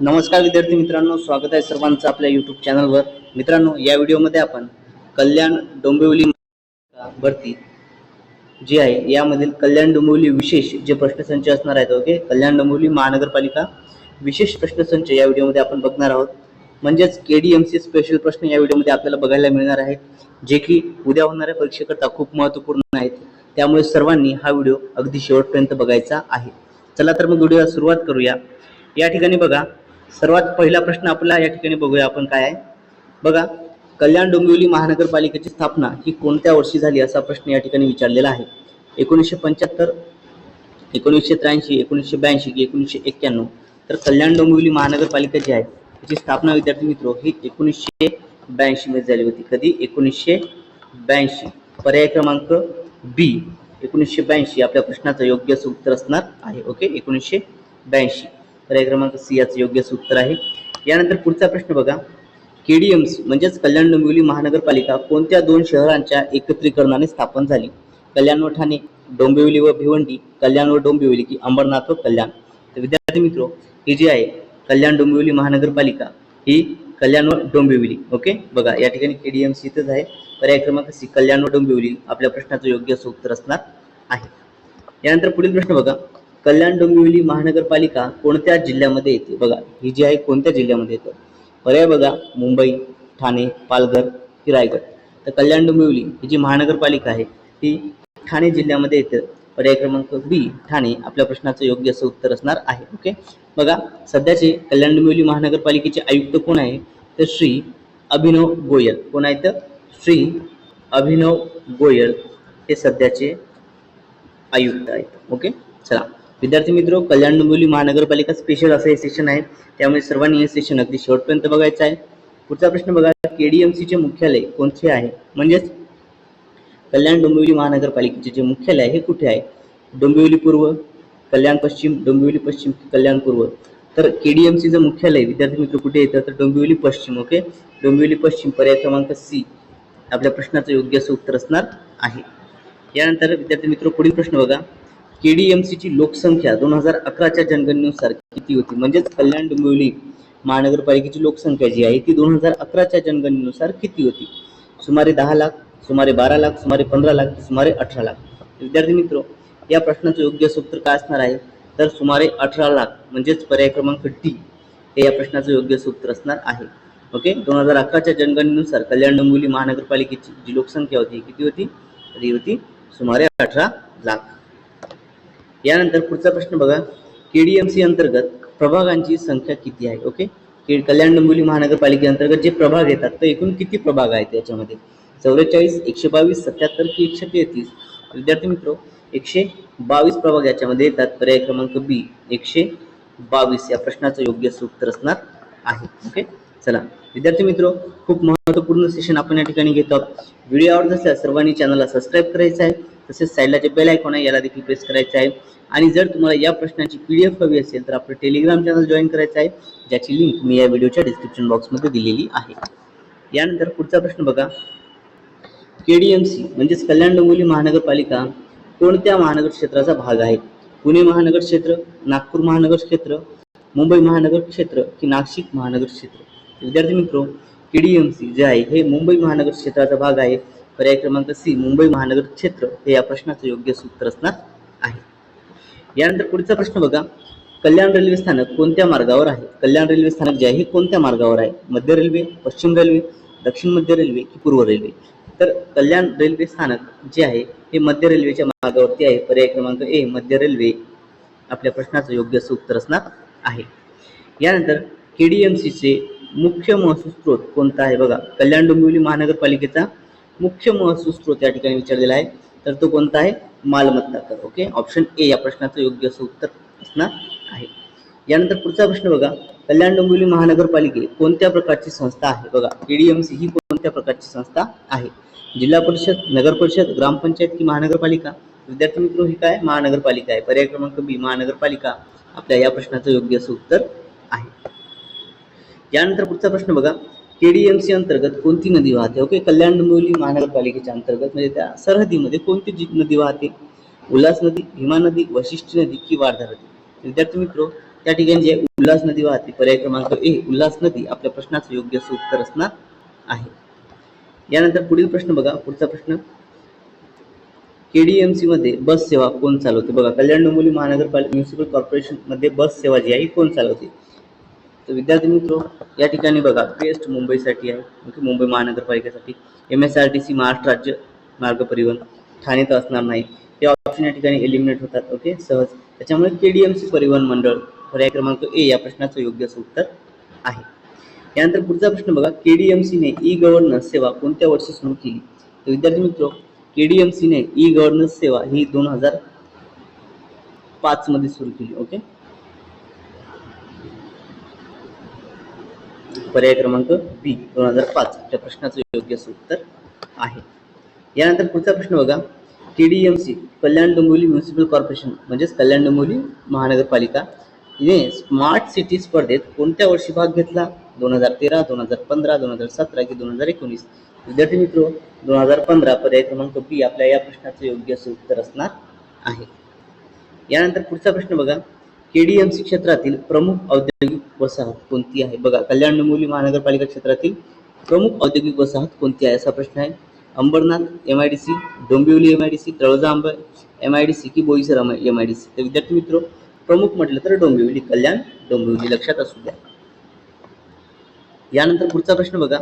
नमस्कार विद्यार्थी मित्रांनो स्वागत आहे सर्वांचं आपल्या यूट्यूब चॅनलवर मित्रांनो या व्हिडिओमध्ये आपण कल्याण डोंबिवली भरती जी आहे यामधील कल्याण डोंबिवली विशेष जे प्रश्नसंच असणार आहेत ओके? कल्याण डोंबिवली महानगरपालिका विशेष प्रश्नसंच या व्हिडिओमध्ये आपण बघणार आहोत. म्हणजेच K D M C special प्रश्न या व्हिडिओमध्ये आपल्याला बघायला मिळणार आहेत जे की उद्या होणाऱ्या परीक्षेकरता खूप महत्त्वपूर्ण आहेत. त्यामुळे सर्वांनी हा व्हिडिओ अगदी शेवटपर्यंत बघायचा आहे. चला तर मग व्हिडिओला सुरुवात करूया. या ठिकाणी बघा सर्वात पहिला प्रश्न आपला या ठिकाणी बघूया आपण काय आहे. बघा कल्याण डोंबिवली महानगरपालिकेची स्थापना ही कोणत्या वर्षी झाली असा प्रश्न या ठिकाणी विचारलेला आहे. एकोणीसशे पंच्याहत्तर एकोणीसशे त्र्याऐंशी एकोणीसशे ब्याऐंशी की एकोणीसशे एक्क्याण्णव. तर कल्याण डोंबिवली महानगरपालिका जी आहे त्याची स्थापना विद्यार्थी मित्र ही एकोणीसशे ब्याऐंशी मध्ये झाली होती. कधी? एकोणीसशे ब्याऐंशी. पर्याय क्रमांक बी एकोणीसशे ब्याऐंशी आपल्या प्रश्नाचं योग्य असं उत्तर असणार आहे. ओके? एकोणीसशे ब्याऐंशी. पर्याय क्रमांक सी याचं योग्य उत्तर आहे. यानंतर पुढचा प्रश्न बघा. केडीएमसी म्हणजेच कल्याण डोंबिवली महानगरपालिका कोणत्या दोन शहरांच्या एकत्रीकरणाने स्थापन झाली? कल्याण व ठाणे डोंबिवली व भिवंडी कल्याण व डोंबिवली की अंबरनाथ व कल्याण? तर विद्यार्थी मित्रो ही जी आहे कल्याण डोंबिवली महानगरपालिका ही कल्याण व डोंबिवली ओके? बघा या ठिकाणी केडीएमसी इथंच आहे. पर्याय क्रमांक सी कल्याण व डोंबिवली आपल्या प्रश्नाचं योग्य असं उत्तर असणार आहे. यानंतर पुढील प्रश्न बघा. कल्याण डोंबिवली महानगरपालिका कोणत्या जिल्ह्यामध्ये येते? बघा ही जी आहे कोणत्या जिल्ह्यामध्ये येतं? पर्याय बघा मुंबई ठाणे पालघर की रायगड. तर कल्याण डोंबिवली ही जी महानगरपालिका आहे ती ठाणे जिल्ह्यामध्ये येतं. पर्याय क्रमांक बी ठाणे आपल्या प्रश्नाचं योग्य असं उत्तर असणार आहे ओके? बघा सध्याचे कल्याण डोंबिवली महानगरपालिकेचे आयुक्त कोण आहे? तर श्री अभिनव गोयल. कोण आहेत? श्री अभिनव गोयल हे सध्याचे आयुक्त आहेत ओके? चला. विद्यार्थी मित्र कल्याण डोंबिवली महानगरपालिका स्पेशल असं हे सेशन आहे. त्यामुळे सर्वांनी हे सेशन अगदी शेवटपर्यंत बघायचं आहे. पुढचा प्रश्न बघा केडीएमसीचे मुख्यालय कोणते आहे? म्हणजेच कल्याण डोंबिवली महानगरपालिकेचे जे मुख्यालय आहे हे कुठे आहे? डोंबिवली पूर्व कल्याण पश्चिम डोंबिवली पश्चिम कल्याण पूर्व. तर केडीएमसीचं मुख्यालय विद्यार्थी मित्र कुठे येतं? तर डोंबिवली पश्चिम ओके डोंबिवली पश्चिम पर्याय क्रमांक सी आपल्या प्रश्नाचं योग्य असं उत्तर असणार आहे. यानंतर विद्यार्थी मित्र पुढील प्रश्न बघा. केडीएमसीची लोकसंख्या दोन हजार अकराच्या जनगणनेनुसार किती होती? म्हणजेच कल्याण डोंबिवली महानगरपालिकेची लोकसंख्या जी आहे ती दोन हजार अकराच्या जनगणनेनुसार किती होती? सुमारे दहा लाख सुमारे बारा लाख सुमारे पंधरा लाख सुमारे अठरा लाख. विद्यार्थी मित्र या प्रश्नाचं योग्य सूत्र काय असणार आहे? तर सुमारे अठरा लाख म्हणजेच पर्याय क्रमांक डी हे या प्रश्नाचं योग्य सूत्र असणार आहे. ओके? दोन हजार अकराच्या जनगणनेनुसार कल्याण डोंबिवली महानगरपालिकेची जी लोकसंख्या होती किती होती? तर ही होती सुमारे अठरा लाख. यानंतर पुढचा प्रश्न बघा. केडीएमसी अंतर्गत प्रभागांची संख्या किती आहे? ओके के कल्याण डोंबिवली महानगरपालिकेअंतर्गत जे प्रभाग येतात तर एकूण किती प्रभाग आहेत याच्यामध्ये? चौवेचाळीस एकशे बावीस सत्याहत्तर की एकशे तेहतीस? विद्यार्थी मित्र एकशे बावीस प्रभाग याच्यामध्ये येतात. पर्याय क्रमांक बी एकशे बावीस. या प्रश्नाचं योग्य उत्तर असणार आहे. ओके चला. विद्यार्थी मित्र खूप महत्त्वपूर्ण सेशन आपण या ठिकाणी घेतो व्हिडिओ आवडत असल्यास सर्वांनी चॅनलला सबस्क्राईब करायचं आहे. तसेच साईडला जे बेल आयकॉन आहे याला देखील प्रेस करायचं आहे. आणि जर तुम्हाला या प्रश्नाची पी डी एफ हवी असेल तर आपलं टेलिग्राम चॅनल जॉईन करायचं आहे ज्याची लिंक मी या व्हिडिओच्या डिस्क्रिप्शन बॉक्समध्ये दिलेली आहे. यानंतर पुढचा प्रश्न बघा. केडीएमसी म्हणजेच कल्याण डोंबिवली महानगरपालिका कोणत्या महानगर क्षेत्राचा भाग आहे? पुणे महानगर क्षेत्र नागपूर महानगर क्षेत्र मुंबई महानगर क्षेत्र की नाशिक महानगर क्षेत्र? विद्यार्थी मित्रो केडीएमसी जे आहे हे मुंबई महानगर क्षेत्राचा भाग आहे. पर्याय क्रमांक सी मुंबई महानगर क्षेत्र हे या प्रश्नाचं योग्य सूत्र असणार आहे. यानंतर पुढचा प्रश्न बघा. कल्याण रेल्वे स्थानक कोणत्या मार्गावर आहे? कल्याण रेल्वे स्थानक जे आहे हे कोणत्या मार्गावर आहे? मध्य रेल्वे पश्चिम रेल्वे दक्षिण मध्य रेल्वे की पूर्व रेल्वे? तर कल्याण रेल्वे स्थानक जे आहे हे मध्य रेल्वेच्या मार्गावरती आहे. पर्याय क्रमांक ए मध्य रेल्वे. आपल्या प्रश्नाचं योग्य असं उत्तर असणार आहे. यानंतर केडीएमसीचे मुख्य महसूल स्रोत कोणता आहे? बघा. कल्याण डोंबिवली महानगरपालिकेचा मुख्य महसूल स्रोत या ठिकाणी विचारलेला आहे. तर तो कोणता आहे? मालमत्ता. कर ओके? ऑप्शन ए या प्रश्नाचं योग्य असं उत्तर असणार आहे. यानंतर पुढचा प्रश्न बघा. कल्याण डोंबिवली महानगरपालिके कोणत्या प्रकारची संस्था आहे? बघा केडीएमसी ही कोणत्या प्रकारची संस्था आहे? जिल्हा परिषद नगर परिषद ग्रामपंचायत की महानगरपालिका? विद्यार्थी मित्र ही काय? महानगरपालिका आहे. पर्याय क्रमांक बी महानगरपालिका. आपल्या या प्रश्नाचं योग्य असं उत्तर आहे. यानंतर पुढचा प्रश्न बघा. केडीएमसी अंतर्गत कोणती नदी वाहते? ओके कल्याण डोंबिवली महानगरपालिकेच्या अंतर्गत म्हणजे त्या सरहदीमध्ये कोणती जी नदी वाहते? उल्हास नदी भीमा नदी वशिष्ठी नदी की वारधा नदी? विद्यार्थी मित्र त्या ठिकाणी जे उल्हास नदी वाहते पर्याय क्रमांक ए उल्हास नदी आपल्या प्रश्नाचं योग्य असं उत्तर असणार आहे. यानंतर पुढील प्रश्न बघा पुढचा प्रश्न. केडीएमसी मध्ये बस सेवा कोण चालवते? बघा कल्याण डोंबिवली महानगरपालिका म्युन्सिपल कॉर्पोरेशनमध्ये बस सेवा जी आहे ही कोण चालवते? तर विद्यार्थी मित्रो या ठिकाणी बघा बेस्ट मुंबईसाठी आहे. Okay Mumbai महानगरपालिकेसाठी. M S R T C Maharashtra राज्य मार्ग परिवहन ठाणे तर असणार नाही. ते ऑप्शन या ठिकाणी एलिमिनेट होतात. ओके सहज. त्याच्यामुळे के डी एम सी परिवहन मंडळ पर्याय क्रमांक ए या प्रश्नाचं योग्य असं उत्तर आहे. यानंतर पुढचा प्रश्न बघा. के डी एम सीने ई गव्हर्नन्स सेवा कोणत्या वर्षी सुरू केली? तर विद्यार्थी मित्रो के डी एम सीने ई गव्हर्नन्स सेवा ही दोन हजार पाच मध्ये सुरू केली. ओके? पर्याय क्रमांक बी दोन हजार पाच या प्रश्नाचं योग्य उत्तर आहे. यानंतर पुढचा प्रश्न बघा. K D M C Kalyan Dombivli municipal corporation म्हणजेच कल्याण डोंबिवली महानगरपालिका हिने स्मार्ट सिटी स्पर्धेत कोणत्या वर्षी भाग घेतला? दोन हजार तेरा दोन हजार पंधरा दोन हजार सतरा की दोन हजार एकोणीस? विद्यार्थी मित्र दोन हजार पंधरा पर्याय क्रमांक बी आपल्या या प्रश्नाचं योग्य असं उत्तर असणार आहे. यानंतर पुढचा प्रश्न बघा. केडीएमसी क्षेत्रातील प्रमुख औद्योगिक वसाहत कोणती आहे? बघा कल्याण डोंबिवली महानगरपालिका क्षेत्रातील प्रमुख औद्योगिक वसाहत कोणती आहे असा प्रश्न आहे. Ambernath M I D C Dombivli M I D C Taloja M I D C की Boisar M I D C तर विद्यार्थी मित्र प्रमुख म्हटलं तर डोंबिवली कल्याण डोंबिवली लक्षात असू द्या. यानंतर पुढचा प्रश्न बघा.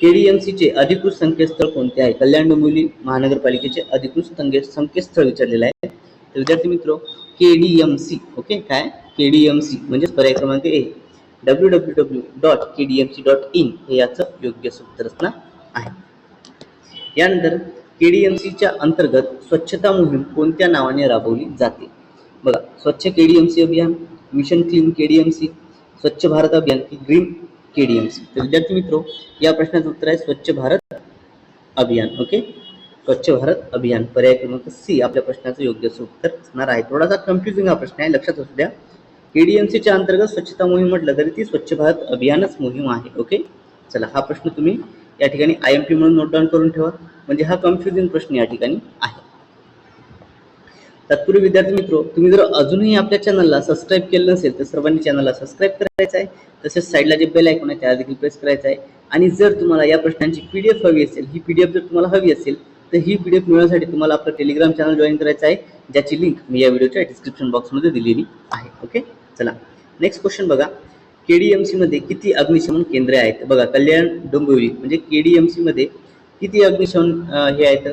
केडीएमसीचे अधिकृत संकेतस्थळ कोणते आहे? कल्याण डोंबिवली महानगरपालिकेचे अधिकृत संकेत संकेतस्थळ विचारलेलं आहे. तर विद्यार्थी मित्र सी ओके काय? केडीएमसी म्हणजेच पर्याय क्रमांक A. W W W dot KDMC dot in हे याचं योग्य सूत्र उत्तर आहे. यानंतर सीच्या अंतर्गत स्वच्छता मोहीम कोणत्या नावाने राबवली जाते? बघा स्वच्छ केडीएमसी अभियान मिशन क्लीन केडीएमसी स्वच्छ भारत अभियान की ग्रीन केडीएमसी तर विद्यार्थी मित्रो या प्रश्नाचं उत्तर आहे स्वच्छ भारत अभियान ओके स्वच्छ भारत अभियान. पर्याय क्रमांक सी आपल्या प्रश्नाचं योग्य उत्तर असणार आहे. थोडासा कन्फ्युजिंग हा प्रश्न आहे लक्षात असू द्या. केडीएमसीच्या अंतर्गत स्वच्छता मोहीम म्हटलं तरी ती स्वच्छ भारत अभियानच मोहीम आहे ओके चला हा प्रश्न तुम्ही या ठिकाणी आय एम पी म्हणून नोट डाऊन करून ठेवा. म्हणजे हा कन्फ्युजिंग प्रश्न या ठिकाणी आहे. तत्पूर्वी विद्यार्थी मित्र तुम्ही जर अजूनही आपल्या चॅनलला सबस्क्राईब केलं नसेल तर सर्वांनी चॅनलला सबस्क्राईब करायचं आहे. तसेच साईडला जे बेल आयकॉन आहे त्याला देखील प्रेस करायचं आहे. आणि जर तुम्हाला या प्रश्नांची पी डी एफ हवी असेल ही पी डी एफ जर तुम्हाला हवी असेल तर ही पी डी एफ मिळवण्यासाठी तुम्हाला आपलं टेलिग्राम चॅनल जॉईन करायचं आहे. ज्याची लिंक मी या व्हिडिओच्या डिस्क्रिप्शन बॉक्समध्ये दिलेली आहे. ओके चला. नेक्स्ट क्वेश्चन बघा. केडीएमसी मध्ये किती अग्निशमन केंद्रे आहेत? बघा कल्याण डोंबिवली म्हणजे केडीएमसी मध्ये किती अग्निशमन हे आहेत?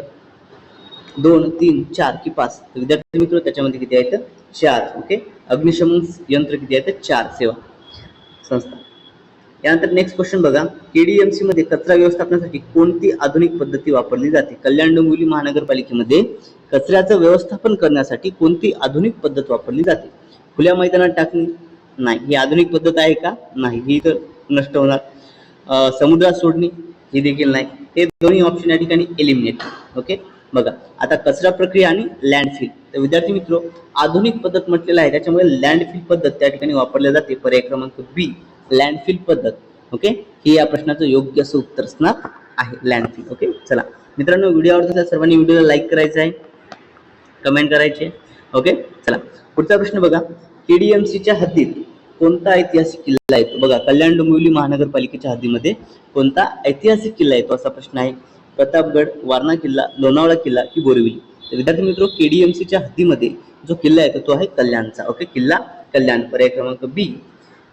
दोन तीन चार की पाच. तर विद्यार्थी मित्र त्याच्यामध्ये किती आहेत? चार. ओके अग्निशमन यंत्र किती आहेत? चार सेवा संस्था. यानंतर नेक्स्ट क्वेश्चन बघा. केडीएमसी मध्ये कचरा व्यवस्थापनासाठी कोणती आधुनिक पद्धती वापरली जाते? कल्याण डोंबिवली महानगरपालिकेमध्ये कचऱ्याचं व्यवस्थापन करण्यासाठी कोणती आधुनिक पद्धत वापरली जाते? खुल्या मैदानात टाकणे? नाही. ही आधुनिक पद्धत आहे का? नाही. ही तर नष्ट होणार. समुद्रात सोडणे? ही देखील नाही. हे दोन्ही ऑप्शन या ठिकाणी एलिमिनेट ओके बघा. आता कचरा प्रक्रिया आणि लँडफिल तर विद्यार्थी मित्र आधुनिक पद्धत म्हटलेलं आहे. त्याच्यामुळे लँडफिल पद्धत त्या ठिकाणी वापरल्या जाते. पर्याय क्रमांक बी लँडफिल पद्धत ओके हे या प्रश्नाचं योग्य असं उत्तर असणार आहे लँडफिल ओके चला. मित्रांनो व्हिडिओ आवडत असेल सर्वांनी व्हिडिओला लाईक करायचं आहे. कमेंट करायचे ओके चला. पुढचा प्रश्न बघा. केडीएमसीच्या हद्दीत कोणता ऐतिहासिक किल्ला येतो बघा कल्याण डोंबिवली महानगरपालिकेच्या हद्दीमध्ये कोणता ऐतिहासिक किल्ला येतो असा प्रश्न आहे. प्रतापगड वारणा किल्ला लोणावळा किल्ला की बोरिवली? तर विद्यार्थी मित्र केडीएमसीच्या हद्दीमध्ये जो किल्ला येतो तो आहे कल्याणचा ओके किल्ला कल्याण. पर्याय क्रमांक बी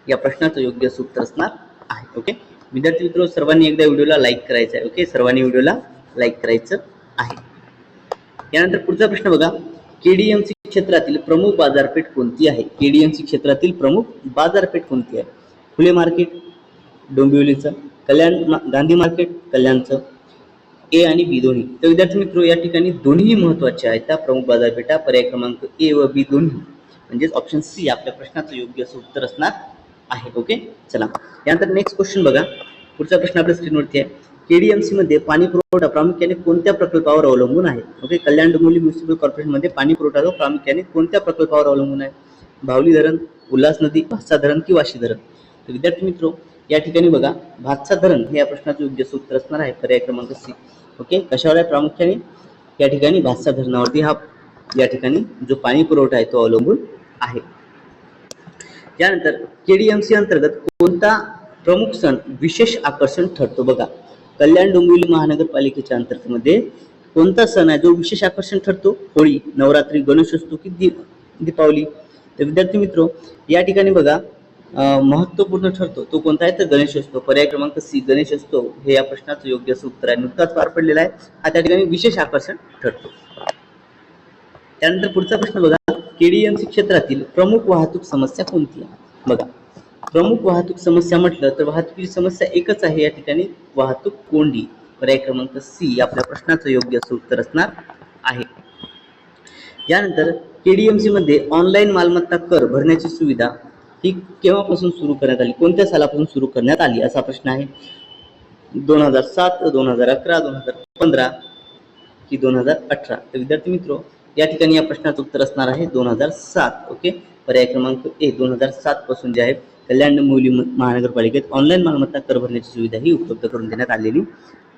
या प्रश्नाचं योग्य सूत्र असणार आहे ओके? विद्यार्थी मित्र सर्वांनी एकदा व्हिडिओला लाईक करायचं आहे ओके? सर्वांनी व्हिडिओला लाईक करायचं आहे. यानंतर पुढचा प्रश्न बघा. केडीएमसी क्षेत्रातील प्रमुख बाजारपेठ कोणती आहे? केडीएमसी क्षेत्रातील प्रमुख बाजारपेठ कोणती आहे? फुले मार्केट डोंबिवलीचं कल्याण मा- गांधी मार्केट कल्याणचं ए आणि बी दोन्ही. तर विद्यार्थी मित्र या ठिकाणी दोन्ही महत्त्वाचे आहेत त्या प्रमुख बाजारपेठा. पर्याय क्रमांक ए व बी दोन्ही. म्हणजेच ऑप्शन सी आपल्या प्रश्नाचं योग्य असं उत्तर असणार आहे ओके चला. यानंतर नेक्स्ट क्वेश्चन बघा. पुढचा प्रश्न आपल्या स्क्रीनवरती आहे. केडीएमसी मध्ये पाणी पुरवठा प्रामुख्याने कोणत्या प्रकल्पावर अवलंबून आहे? ओके कल्याण डोंबिवली म्युन्सिपल कॉर्पोरेशनमध्ये पाणी पुरवठा प्रामुख्याने कोणत्या प्रकल्पावर अवलंबून आहे? भावली धरण उल्हास नदी भातसा धरण की वाशी धरण? तर विद्यार्थी मित्र या ठिकाणी बघा. भातसा धरण हे या प्रश्नाचं योग्य सूत्र उत्तर असणार आहे पर्याय क्रमांक सी ओके कशावर आहे प्रामुख्याने? या ठिकाणी भातसा धरणावरती हा या ठिकाणी जो पाणी पुरवठा आहे तो अवलंबून आहे. त्यानंतर केडीएमसी अंतर्गत कोणता प्रमुख सण विशेष आकर्षण ठरतो बघा. कल्याण डोंबिवली महानगरपालिकेच्या अंतर्गतमध्ये कोणता सण आहे जो विशेष आकर्षण ठरतो? होळी नवरात्री गणेशोत्सव की दीप दीपावली? तर विद्यार्थी मित्र या ठिकाणी बघा महत्त्वपूर्ण महत्त्वपूर्ण ठरतो. तो कोणता आहे? तर गणेशोत्सव. पर्याय क्रमांक सी गणेशोत्सव. हे या प्रश्नाचं योग्य असं उत्तर आहे. नुकताच पार पडलेला आहे. हा त्या ठिकाणी विशेष आकर्षण ठरतो. त्यानंतर पुढचा प्रश्न बघा. केडीएमसी क्षेत्रातील प्रमुख वाहतूक समस्या कोणती आहे? बघा प्रमुख वाहतूक समस्या म्हटलं तर वाहतुकीची समस्या एकच आहे. या ठिकाणी वाहतूक कोंडी. पर्याय क्रमांक सी आपल्या प्रश्नाचं योग्य असं उत्तर असणार आहे. यानंतर केडीएमसी मध्ये ऑनलाईन मालमत्ता कर भरण्याची सुविधा ही केव्हापासून सुरू करण्यात आली? कोणत्या सालापासून सुरू करण्यात आली? असा प्रश्न आहे. दोन हजार सात दोन हजार अकरा दोन हजार पंधरा की दोन हजार अठरा. तर विद्यार्थी मित्रो या ठिकाणी या प्रश्नाचं उत्तर असणार आहे दोन हजार सात ओके? पर्याय क्रमांक ए दोन हजार सात पासून जे आहे कल्याण मुली महानगरपालिकेत ऑनलाईन मालमत्ता कर भरण्याची सुविधा ही उपलब्ध करून देण्यात आलेली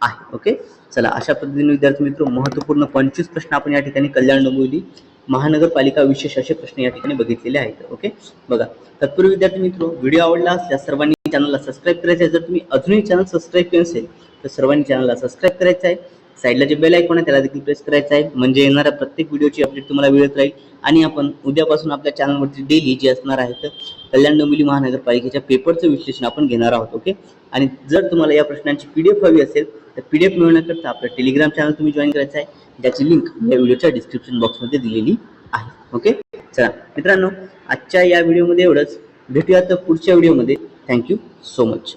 आहे ओके? चला अशा पद्धतीने विद्यार्थी मित्र महत्त्वपूर्ण पंचवीस प्रश्न आपण या ठिकाणी कल्याण डोंबिवली महानगरपालिका विशेष असे प्रश्न या ठिकाणी बघितलेले आहेत ओके? बघा तत्पूर्वी विद्यार्थी मित्र व्हिडिओ आवडला असल्यास सर्वांनी चॅनलला सबस्क्राईब करायचं आहे. जर तुम्ही अजूनही चॅनल सबस्क्राईब केलं असेल तर सर्वांनी चॅनलला सबस्क्राईब करायचं आहे. साईडला जे बेल ऐकून आहे त्याला देखील प्रेस करायचं आहे. म्हणजे येणाऱ्या प्रत्येक व्हिडिओची अपडेट तुम्हाला मिळत राहील. आणि आपण उद्यापासून आपल्या चॅनलवरती डेली जे असणार आहे तर कल्याण डोंबिवली महानगरपालिकेच्या पेपरचं विश्लेषण आपण घेणार आहोत ओके आणि जर तुम्हाला या प्रश्नांची पी डी एफ हवी असेल तर पी डी एफ मिळवण्याकरता आपलं टेलिग्राम चॅनल तुम्ही जॉईन करायचं आहे. ज्याची लिंक या व्हिडिओच्या डिस्क्रिप्शन बॉक्समध्ये दिलेली आहे ओके चला मित्रांनो आजच्या या व्हिडिओमध्ये एवढंच. भेटूया तर पुढच्या व्हिडिओमध्ये थँक्यू सो मच